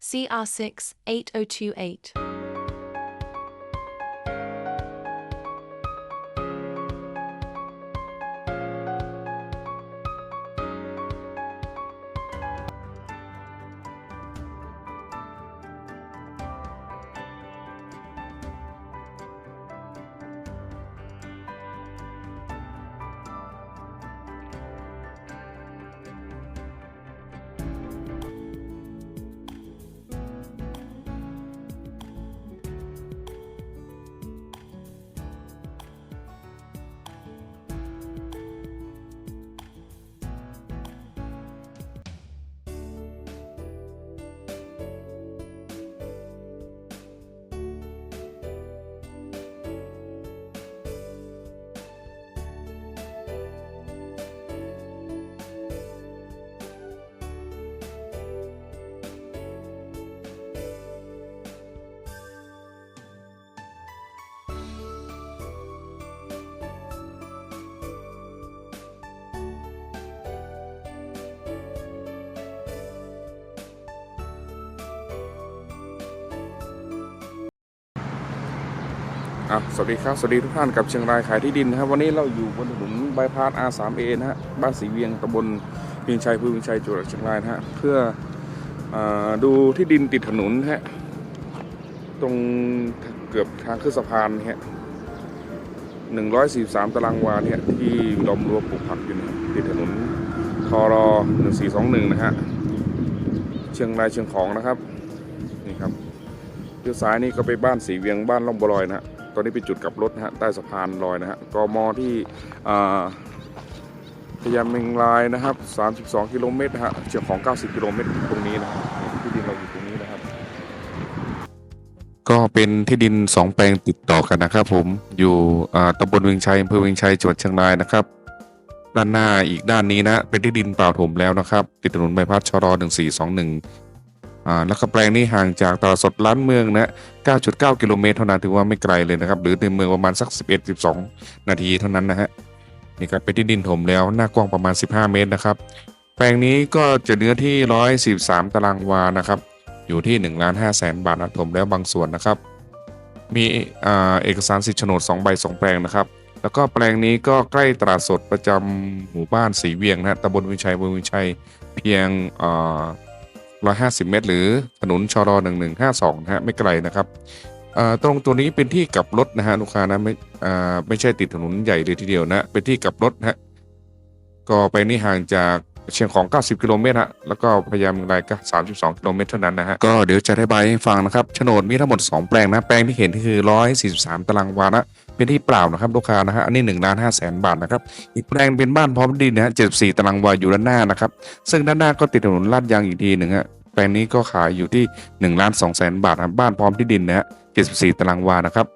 CR6 8028. อะสวัสดีครับ สวัสดีทุกท่านกับเชียงรายขายที่ดินนะครับ วันนี้เราอยู่บนถนนบายพาส R3A นะฮะ บ้านสีเวียงตำบลเวียงชัยพือเวียงชัยจังหวัดเชียงรายนะฮะ เพื่ออดูที่ดินติดถนนนะฮะ ตรงเกือบทางขึ้นสะพานเนี่ยหนึ่งร้อยสี่สามตารางวาเนี่ยที่ล้อมรัวปลูกผักอยู่นะติดถนนคอรอหนึ่งสี่สองหนึ่งนะฮะ เชียงรายเชียงของนะครับ นี่ครับเลี้ยวซ้ายนี่ก็ไปบ้านสีเวียงบ้านล่องบลอยนะฮะ ตอนนี้เป็นจุดกลับรถนะฮะใต้สะพานลอยนะฮะกมที่พยายามเมงลายนะครับ 32 กิโลเมตรนะฮะเฉียงของ 90 กิโลเมตรตรงนี้นะที่ดินเราอยู่ตรงนี้นะครับ ก็เป็นที่ดิน 2 แปลงติดต่อกันนะครับผมอยู่อ่าตำบลเวียงชัยอำเภอเวียงชัยจังหวัดเชียงรายนะครับ ด้านหน้าอีกด้านนี้นะ เป็นที่ดินเปล่าถมแล้วนะครับ ติดถนนใบพัดชร1421อ่า แล้วก็แปลงนี้ห่างจากตลาดสดล้านเมืองนะ 9.9 กิโลเมตรเท่านั้นถือว่าไม่ไกลเลยนะครับ หรือในเมืองประมาณสัก 11-12 นาทีเท่านั้นนะฮะ นี่ครับเป็นที่ดินถมแล้ว หน้ากว้างประมาณ 15 เมตรนะครับ แปลงนี้ก็จะเนื้อที่ 143 ตารางวา นะครับ อยู่ที่1ล้าน5แสนบาทนะถมแล้วบางส่วนนะครับ มีอเอกสารสิทธิโฉนด2ใบ 2 แปลงนะครับ แล้วก็แปลงนี้ก็ใกล้ตลาดสดประจำหมู่บ้านสีเวียงนะฮะตำบลวิชัยบนวิชัย เพียงอ่า 150 เมตร หรือถนนชร1152นะฮะไม่ไกลนะครับตรงตัวนี้เป็นที่กลับรถนะฮะลูกค้านะไม่ไม่ใช่ติดถนนใหญ่เลยทีเดียวนะเป็นที่กลับรถนะฮะก็ไปนี่ห่างจากเชียงของ 90 กิโลเมตรฮะแล้วก็พยายามรายก็ 32 กิโลเมตรเท่านั้นนะฮะ ก็เดี๋ยวจะได้ใบให้ฟังนะครับ โฉนดมีทั้งหมด 2 แปลงนะ แปลงที่เห็นคือ 143 ตารางวานะ เป็นที่เปล่านะครับลูกค้านะฮะอันนี้1ล้าน5แสนบาทนะครับอีกแปลงเป็นบ้านพร้อมดินนะฮะ74ตารางวาอยู่ด้านหน้านะครับซึ่งด้านหน้าก็ติดถนนลาดยางอีกทีหนึ่งฮะแปลงนี้ก็ขายอยู่ที่1ล้าน2แสนบาทครับบ้านพร้อมที่ดินนะฮะ74ตารางวานะครับ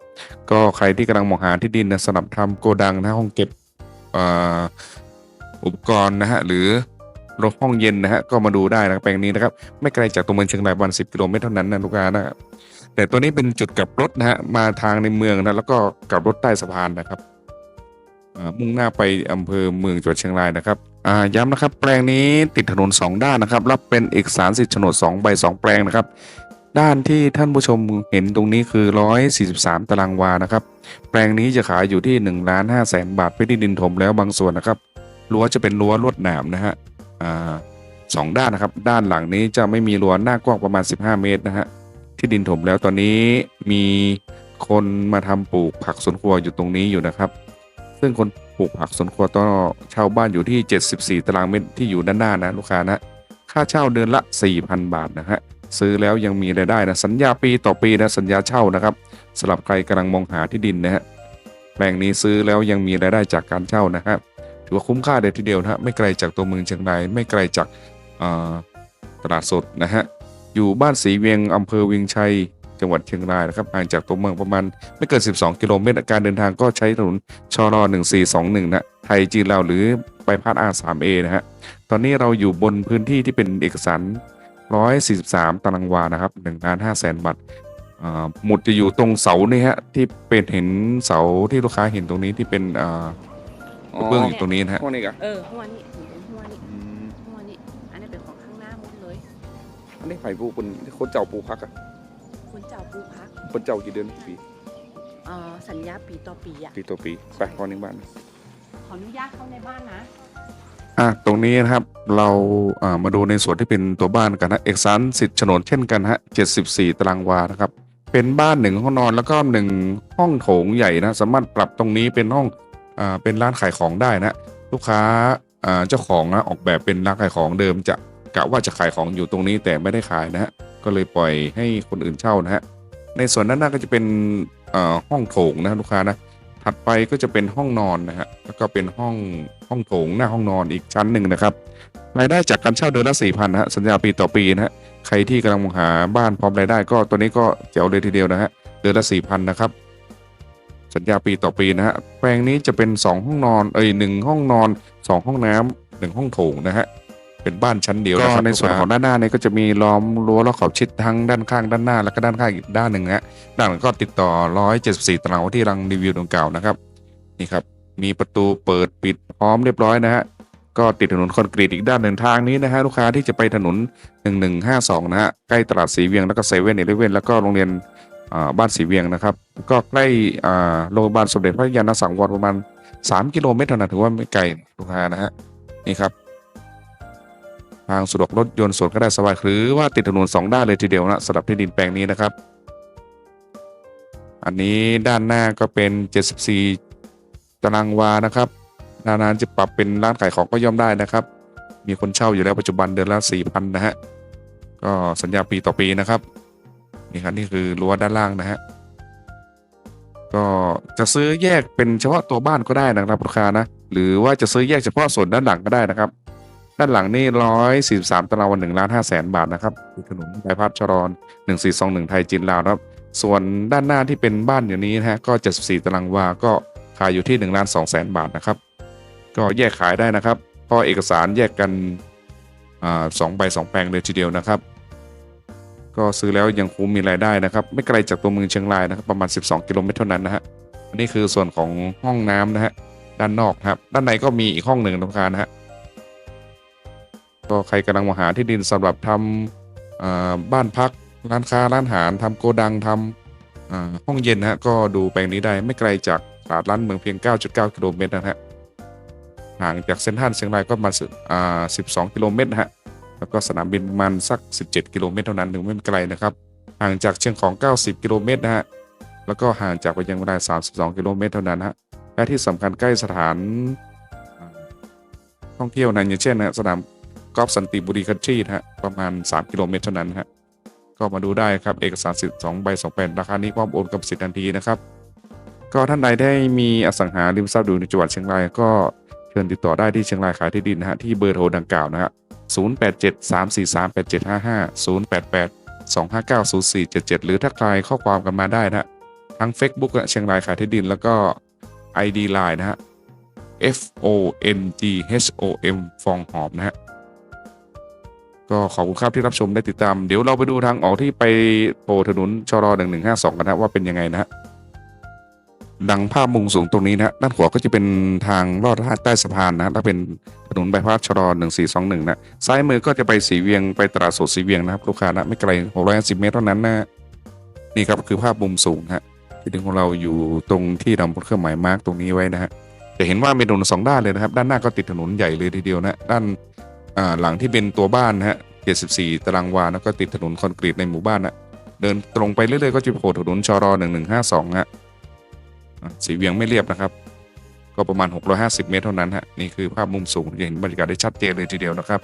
ก็ใครที่กำลังมองหาที่ดินนะสนับทำโกดังนะห้องเก็บอ,อุปกรณ์นะฮะหรือรถห้องเย็นนะฮะก็มาดูได้นะแปลงนี้นะครับไม่ไกลจากตัวเมืองเชียงรายประมาณ10 กิโลเมตรเท่านั้นนะลูกค้านะครับ แต่ตัวนี้เป็นจุดกลับรถนะฮะมาทางในเมืองนะแล้วก็กลับรถใต้สะพานนะครับมุ่งหน้าไปอำเภอเมืองจังหวัดเชียงรายนะครับอ่าย้ำนะครับ แปลงนี้ติดถนนสองด้านนะครับ รับเป็นเอกสารสิทธิ์โฉนด2ใบ2 แปลงนะครับ ด้านที่ท่านผู้ชมเห็นตรงนี้คือ 143 ตารางวานะครับ แปลงนี้จะขายอยู่ที่1ล้าน5แสนบาทเป็นที่ดินถมแล้วบางส่วนนะครับรั้วจะเป็นรั้วลวดหนามนะฮะอ่าสองด้านนะครับ ด้านหลังนี้จะไม่มีรั้วหน้ากว้างประมาณ 15 เมตรนะฮะ ที่ดินถมแล้วตอนนี้มีคนมาทำปลูกผักสวนครัวอยู่ตรงนี้อยู่นะครับ ซึ่งคนปลูกผักสวนครัวต้องเช่าบ้านอยู่ที่ 74 ตารางเมตรที่อยู่ด้านหน้านะลูกค้านะ ค่าเช่าเดือนละ 4,000 บาทนะฮะซื้อแล้วยังมีรายได้นะสัญญาปีต่อปีนะสัญญาเช่านะครับสำหรับใครกำลังมองหาที่ดินนะฮะแปลงนี้ซื้อแล้วยังมีรายได้จากการเช่านะฮะถือว่าคุ้มค่าเลยทีเดียวนะฮะไม่ไกลจากตัวเมืองเชียงรายไม่ไกลจากตลาดสดนะฮะ อยู่บ้านสีเวียงอำเภอเวียงชัย จังหวัดเชียงรายนะครับห่างจากตัวเมืองประมาณไม่เกิน 12 กิโลเมตรการเดินทางก็ใช้ถนนชร1421นะไทยจีนลาวหรือไปพาด R3A นะฮะตอนนี้เราอยู่บนพื้นที่ที่เป็นเอกสาร 143 ตารางวานะครับ1ล้าน5แสนบาทอ่าหมุดจะอยู่ตรงเสานี่ฮะที่เป็นเห็นเสาที่ลูกค้าเห็นตรงนี้ที่เป็นอ่าเบื้องอยู่ตรงนี้นะฮะห้องนี้กะเออหัวนี่เป็น อันนี้เป็นของข้างหน้าหมดเลยอันนี้ไผ่ปูเป็นคนเจ้าปูพักอะคนเจ้าปูพักคนเจ้ากี่เดือนกี่ปีเอ่อสัญญาปีต่อปีอะปีต่อปีไปก่อนหนึ่งบ้านขออนุญาตเข้าในบ้านนะอะตรงนี้นะครับเราอ่ามาดูในส่วนที่เป็นตัวบ้านกันนะเอกสารสิทธิ์โฉนดเช่นกันฮะ74 ตารางวานะครับ เป็นบ้านหนึ่งห้องนอนแล้วก็หนึ่งห้องโถงใหญ่นะสามารถปรับตรงนี้เป็นห้องอ่าเป็นร้านขายของได้นะ ลูกค้าอ่าเจ้าของนะออกแบบเป็นร้านขายของเดิมจะ กะว่าจะขายของอยู่ตรงนี้แต่ไม่ได้ขายนะฮะก็เลยปล่อยให้คนอื่นเช่านะฮะในส่วนด้านหน้าก็จะเป็นห้องโถงนะลูกค้านะถัดไปก็จะเป็นห้องนอนนะฮะแล้วก็เป็นห้องห้องโถงหน้าห้องนอนอีกชั้นหนึ่งนะครับรายได้จากการเช่าเดือนละสี่พันนะฮะสัญญาปีต่อปีนะฮะใครที่กำลังมองหาบ้านพร้อมรายได้ก็ตัวนี้ก็เจ๋วเลยทีเดียวนะฮะเดือนละสี่พันนะครับสัญญาปีต่อปีนะฮะแปลงนี้จะเป็นสองห้องนอนเอ้ยหนึ่งห้องนอนสองห้องน้ำหนึ่งห้องโถงนะฮะ เป็นบ้านชั้นเดียวก็ในส่วนของด้านหน้าเนี่ยก็จะมีล้อมรั้วรอบขอบชิดทั้งด้านข้างด้านหน้า แล้วก็ด้านข้างอีกด้านหนึ่งฮะด้านหลังก็ติดต่อ 174ตารางวาที่รังรีวิวดังกล่าวนะครับนี่ครับมีประตูเปิดปิดพร้อมเรียบร้อยนะฮะก็ติดถนนคอนกรีตอีกด้านหนึ่งทางนี้นะฮะลูกค้าที่จะไปถนน 1152 นะฮะใกล้ตลาดสีเวียงแล้วก็เซเว่นเอเลเว่นแล้วก็โรงเรียนอ่าบ้านสีเวียงนะครับก็ใกล้อ่าโรงพยาบาลสมเด็จพระยาณสังวรประมาณ 3 กิโลเมตรเท่านั้นถือว่าไม่ไกลลูกค้านะฮะนี่ครับ ทางสะดวกรถยนต์สวนก็ได้สบายหรือว่าติดถนนสองด้านเลยทีเดียวนะสำหรับที่ดินแปลงนี้นะครับ อันนี้ด้านหน้าก็เป็น 74 ตารางวานะครับนานๆจะปรับเป็นร้านขายของก็ย่อมได้นะครับ มีคนเช่าอยู่แล้วปัจจุบันเดือนละ4,000นะฮะก็สัญญาปีต่อปีนะครับนี่ครับนี่คือรั้วด้านล่างนะฮะก็จะซื้อแยกเป็นเฉพาะตัวบ้านก็ได้นะครับลูกค้านะ หรือว่าจะซื้อแยกเฉพาะส่วนด้านหลังก็ได้นะครับ ด้านหลังนี่ร้อยสี่สามตารางวันหนึ่งล้านห้าแสนบาทนะครับที่ถนนบายพาสชรอนหนึ่งสี่สองหนึ่งไทยจีนลาวนะครับ ส่วนด้านหน้าที่เป็นบ้านอยู่นี้นะฮะก็เจ็ดสี่ตารางวา ก็ขายอยู่ที่หนึ่งล้านสองแสนบาทนะครับ ก็แยกขายได้นะครับเพราะเอกสารแยกกันอ่าสองใบสองแปลงเลยทีเดียวนะครับ ก็ซื้อแล้วยังคุ้มมีรายได้นะครับ ไม่ไกลจากตัวเมืองเชียงรายนะครับประมาณ 12 กิโลเมตรเท่านั้นนะฮะอันนี้คือส่วนของห้องน้ำนะฮะด้านนอกนะครับ ด้านในก็มีอีกห้องหนึ่งนะครับนะฮะ ก็ใครกำลังมาหาที่ดินสำหรับทำอ่าบ้านพักร้านค้าร้านอาหารทำโกดังทำอ่าห้องเย็นนะฮะก็ดูแปลงนี้ได้ไม่ไกลจากตลาดร้านเมืองเพียง 9.9 กิโลเมตรนะฮะห่างจากเซนทรัลเชียงรายก็ประมาณสิอ่า12กิโลเมตรนะฮะแล้วก็สนามบินมาณสัก 17 กิโลเมตรเท่านั้นถึงไม่ไกลนะครับห่างจากเชียงของ 90 กิโลเมตรนะฮะแล้วก็ห่างจากไปยังราย32 กิโลเมตรเท่านั้นฮะและที่สำคัญใกล้สถานท่องเที่ยวนั้นอย่างเช่นนะสนาม กอล์ฟสันติบุรีคันทรีนะฮะประมาณ 3 กิโลเมตรเท่านั้นฮะก็มาดูได้ครับเอกสารสิทธิ์2ใบ2แผ่นราคานี้พร้อมโอนกับสิทธิ์ทันทีนะครับ ก็ท่านใดได้มีอสังหาริมทรัพย์อยู่ในจังหวัดเชียงรายก็เชิญติดต่อได้ที่เชียงรายขายที่ดินนะฮะที่เบอร์โทรดังกล่าวนะฮะ087 343 8755 088 259 0477 หรือถ้าใครข้อความกันมาได้นะทั้ง Facebook เชียงรายขายที่ดิน แล้วก็ ID Line นะฮะ F O N G H O M ฟองหอมนะฮะ ก็ขอบคุณครับที่รับชมได้ติดตาม เดี๋ยวเราไปดูทางออกที่ไปโผล่ถนนชรหนึ่งหนึ่งห้าสองกันนะว่าเป็นยังไงนะฮะดังภาพมุมสูงตรงนี้นะฮะด้านขวาก็จะเป็นทางลอดใต้สะพานนะแล้วเป็นถนนบายพาสชรหนึ่งสี่สองหนึ่งนะซ้ายมือก็จะไปสีเวียงไปตลาดสดสีเวียงนะครับลูกค้านะไม่ไกลหกร้อยสิบเมตรเท่านั้นนะฮะนี่ครับคือภาพมุมสูงนะฮะที่ดินของเราอยู่ตรงที่นำเครื่องหมายมาร์กตรงนี้ไว้นะฮะจะเห็นว่ามีถนนสองด้านเลยนะครับ ด้านหน้าก็ติดถนนใหญ่เลยทีเดียวนะด้าน หลังที่เป็นตัวบ้านนะฮะ74 ตารางวาแล้วก็ติดถนนคอนกรีตในหมู่บ้านนะเดินตรงไปเรื่อยๆก็จะโผล่ถนนชร1152ฮะอ่าสีเวียงไม่เรียบนะครับ ก็ประมาณ 650 เมตรเท่านั้นฮะนี่คือภาพมุมสูงจะเห็นบรรยากาศได้ชัดเจนเลยทีเดียวนะครับ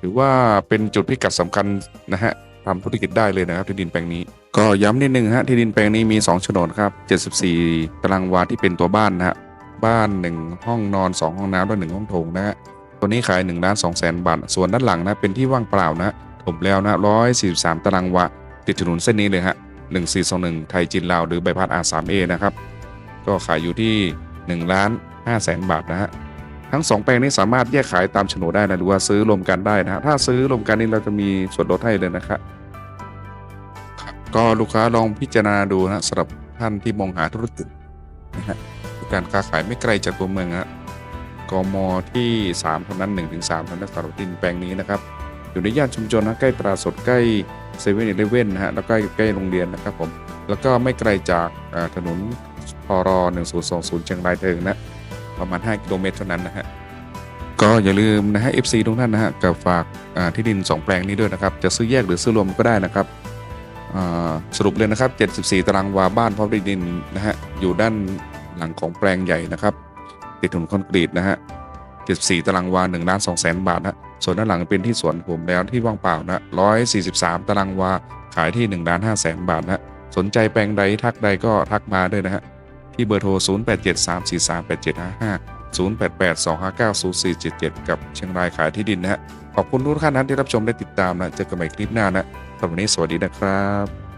ถือว่าเป็นจุดพิกัดสำคัญนะฮะทำธุรกิจได้เลยนะครับที่ดินแปลงนี้ ก็ย้ำนิดนึงฮะที่ดินแปลงนี้มี2โฉนดครับ 74 ตารางวาที่เป็นตัวบ้านนะฮะ บ้าน 1 ห้องนอน 2 ห้องน้ำและ1ห้องโถงนะฮะตัวนี้ขาย1ล้าน2แสนบาท ส่วนด้านหลังนะเป็นที่ว่างเปล่านะถมแล้วนะ143 ตารางวาติดถนนเส้นนี้เลยฮะ1421 ไทยจีนลาวหรือใบพัด R3A นะครับ ก็ขายอยู่ที่1ล้าน5แสนบาทนะฮะทั้ง 2 แปลงนี้สามารถแยกขายตามโฉนดได้นะหรือว่าซื้อรวมกันได้นะฮะถ้าซื้อรวมกันนี่เราจะมีส่วนลดให้เลยนะครับก็ลูกค้าลองพิจารณาดูนะสำหรับท่านที่มองหาธุรกิจนะฮะ การค้าขายไม่ไกลจากตัวเมืองฮะกมที่3เท่านั้น1-3เท่านั้นสำหรับดินแปลงนี้นะครับ อยู่ในย่านชุมชนนะใกล้ตลาดสดใกล้เซเว่นอีเลเว่นนะฮะแล้วก็ใกล้โรงเรียนนะครับผมแล้วก็ไม่ไกลจากถนนพร1020 เชียงรายเทิงนะประมาณ 5 กิโลเมตรเท่านั้นนะฮะก็อย่าลืมนะฮะ FC ทุกท่านนะฮะกับฝากที่ดิน 2 แปลงนี้ด้วยนะครับ จะซื้อแยกหรือซื้อรวมก็ได้นะครับสรุปเลยนะครับ 74 ตารางวาบ้านพร้อมที่ดินนะฮะอยู่ด้าน หลังของแปลงใหญ่นะครับ ติดถนนคอนกรีตนะฮะ74ตารางวา1ล้าน2แสนบาทนะส่วนด้านหลังเป็นที่สวนผมแล้วที่ว่างเปล่านะ143 ตารางวา ขายที่1ล้าน5แสนบาทนะสนใจแปลงใดทักใดก็ทักมาด้วยนะฮะที่เบอร์โทร 0873438755 0882590477 กับเชียงรายขายที่ดินนะฮะขอบคุณทุกท่านนะที่รับชมและติดตามนะเจอกันใหม่คลิปหน้านะสำหรับวันนี้สวัสดีนะครับ